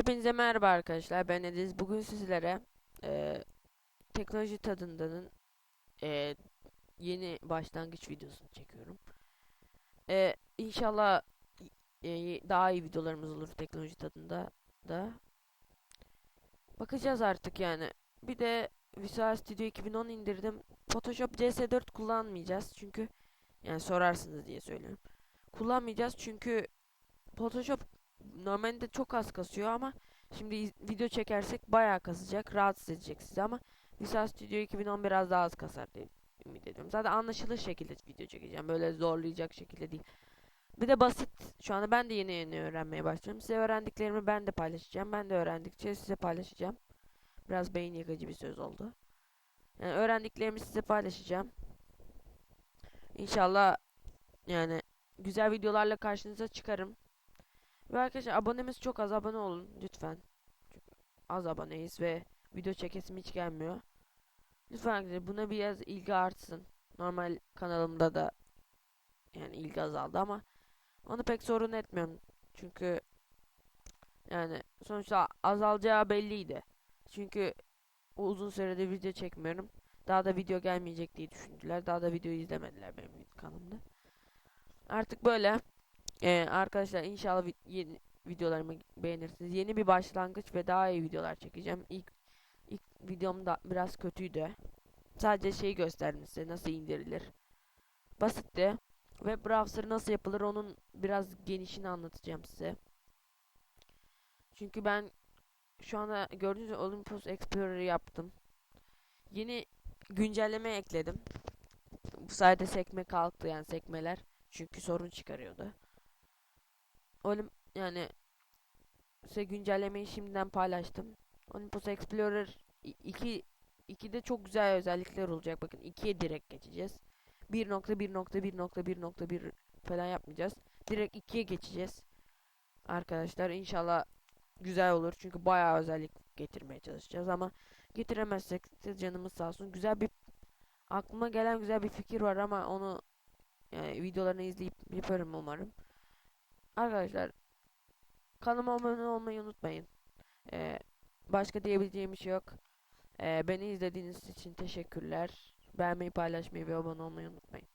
Hepinize merhaba arkadaşlar. Ben Ediz. Bugün sizlere eee, teknoloji tadındanın eee, yeni başlangıç videosunu çekiyorum. Eee inşallah eee, daha iyi videolarımız olur teknoloji tadında da. Bakacağız artık yani. Bir de Visual Studio 2010 indirdim. Photoshop CS4 kullanmayacağız çünkü yani sorarsınız diye söylüyorum. Kullanmayacağız çünkü Photoshop normalde çok az kasıyor ama Şimdi video çekersek bayağı kasacak, rahatsız edecek sizi ama Visual Studio 2010 biraz daha az kasar diye ümit ediyorum. Zaten anlaşılır şekilde video çekeceğim. Böyle zorlayacak şekilde değil. Bir de basit. Şu anda ben de yeni yeni öğrenmeye başlıyorum. Size öğrendiklerimi ben de paylaşacağım. Ben de öğrendikçe size paylaşacağım. Biraz beyin yakıcı bir söz oldu. Yani öğrendiklerimi size paylaşacağım. İnşallah yani güzel videolarla karşınıza çıkarım. Ve arkadaşlar abonemiz çok az abone olun lütfen. Çünkü az aboneyiz ve video çekesim hiç gelmiyor. Lütfen arkadaşlar buna biraz ilgi artsın. Normal kanalımda da yani ilgi azaldı ama onu pek sorun etmiyorum. Çünkü yani sonuçta azalacağı belliydi. Çünkü uzun süredir video çekmiyorum. Daha da video gelmeyecek diye düşündüler. Daha da video izlemediler benim kanalımda. Artık böyle. Ee, arkadaşlar inşallah vi- yeni videolarımı beğenirsiniz. Yeni bir başlangıç ve daha iyi videolar çekeceğim. İlk ilk videom da biraz kötüydü. Sadece şey gösterdim size nasıl indirilir. Basitti. Web browser nasıl yapılır onun biraz genişini anlatacağım size. Çünkü ben şu anda gördüğünüz Olympus Explorer yaptım. Yeni güncelleme ekledim. Bu sayede sekme kalktı yani sekmeler. Çünkü sorun çıkarıyordu. Olim yani size güncellemeyi şimdiden paylaştım. Olympus Explorer 2 2'de çok güzel özellikler olacak. Bakın 2'ye direkt geçeceğiz. 1.1.1.1.1 falan yapmayacağız. Direkt 2'ye geçeceğiz. Arkadaşlar inşallah güzel olur. Çünkü bayağı özellik getirmeye çalışacağız ama getiremezsek de canımız sağ olsun. Güzel bir aklıma gelen güzel bir fikir var ama onu yani videolarını izleyip yaparım umarım. Arkadaşlar kanalıma abone olmayı unutmayın. Ee, başka diyebileceğim bir şey yok. Ee, beni izlediğiniz için teşekkürler. Beğenmeyi, paylaşmayı ve abone olmayı unutmayın.